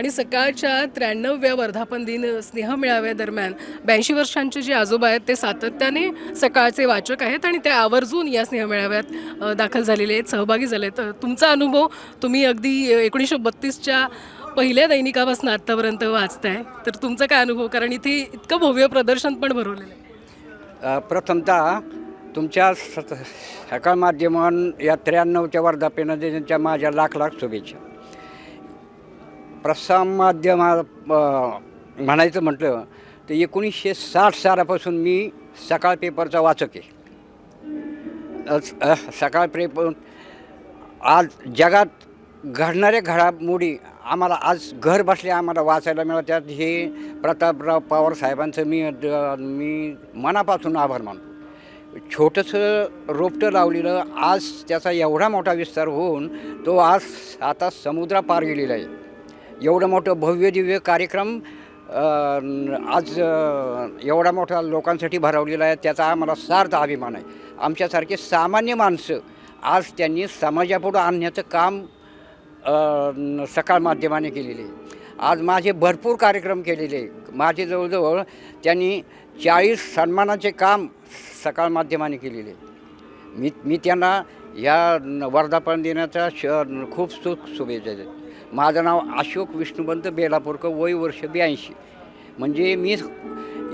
आणि सकाळच्या त्र्याण्णव्या वर्धापन दिन स्नेह मेळाव्यादरम्यान ब्याऐंशी वर्षांचे जे आजोबा आहेत ते सातत्याने सकाळचे वाचक आहेत आणि ते आवर्जून या स्नेह मेळाव्यात दाखल झालेले आहेत सहभागी झाले आहेत. तर तुमचा अनुभव तुम्ही अगदी एकोणीसशे बत्तीसच्या पहिल्या दैनिकापासून आत्तापर्यंत वाचताय. तर तुमचा काय अनुभव? कारण इथे इतकं भव्य प्रदर्शन पण भरवलेलं आहे. प्रथमतः तुमच्या स- सकाळ माध्यमान या त्र्याण्णवच्या वर्धापेनं दिनाच्या माझ्या लाख लाख शुभेच्छा. प्रसारमाध्यमा म्हणायचं म्हटलं तर एकोणीसशे साठ सालापासून मी सकाळ पेपरचा वाचक आहे. सकाळ पेपर आज जगात घडणाऱ्या घडामोडी आम्हाला आज घर बसल्या आम्हाला वाचायला मिळतात. हे प्रतापराव पवार साहेबांचं मी द- मी मनापासून आभार मानतो. छोटंसं रोपटं लावलेलं आज त्याचा एवढा मोठा विस्तार होऊन तो आज आता समुद्रापार गेलेला आहे. एवढं मोठं भव्य दिव्य कार्यक्रम आज एवढा मोठा लोकांसाठी भरवलेला आहे त्याचा आम्हाला सार्थ अभिमान आहे आमच्यासारखे सामान्य माणसं आज त्यांनी समाजापुढं आणण्याचं काम सकाळ माध्यमाने केलेले आहे. आज माझे भरपूर कार्यक्रम केलेले आहे. माझे जवळजवळ त्यांनी चाळीस सन्मानाचे काम सकाळ माध्यमाने केलेले आहे. मी मी त्यांना या वर्धापन दिनाच्या श खूप सुख शुभेच्छा देते माझं नाव अशोक विष्णुबंत बेलापूरकर वय वर्ष ब्याऐंशी. म्हणजे मी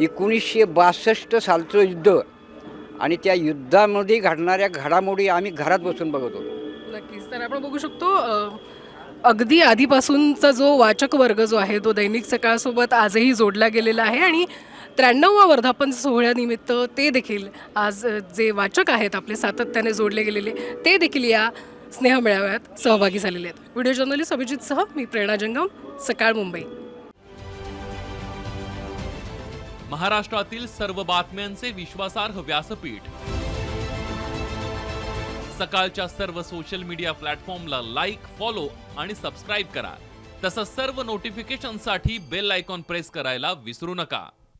एकोणीसशे बासष्ट सालचं युद्ध आणि त्या युद्धामध्ये घडणाऱ्या घडामोडी आम्ही घरात बसून बघत होतो. नक्कीच. तर आपण बघू शकतो अगदी आधीपासूनचा जो वाचक वर्ग जो आहे तो दैनिक सकाळसोबत आजही जोडला गेलेला आहे आणि त्र्याण्णववा वर्धापन सोहळ्यानिमित्त ते देखील आज जे वाचक आहेत आपले सातत्याने जोडले गेलेले ते देखील या स्नेह मेळाव्यात सहभागी झालेले आहेत. व्हिडिओ जर्नलिस्ट अभिजित सह मी प्रेरणा जंगम सकाळ मुंबई. महाराष्ट्रातील सर्व बातम्यांचे विश्वासार्ह व्यासपीठ. सकाळच्या सर्व सोशल मीडिया प्लॅटफॉर्मला लाईक फॉलो आणि सबस्क्राईब करा. तसंच सर्व नोटिफिकेशनसाठी बेल आयकॉन प्रेस करायला विसरू नका.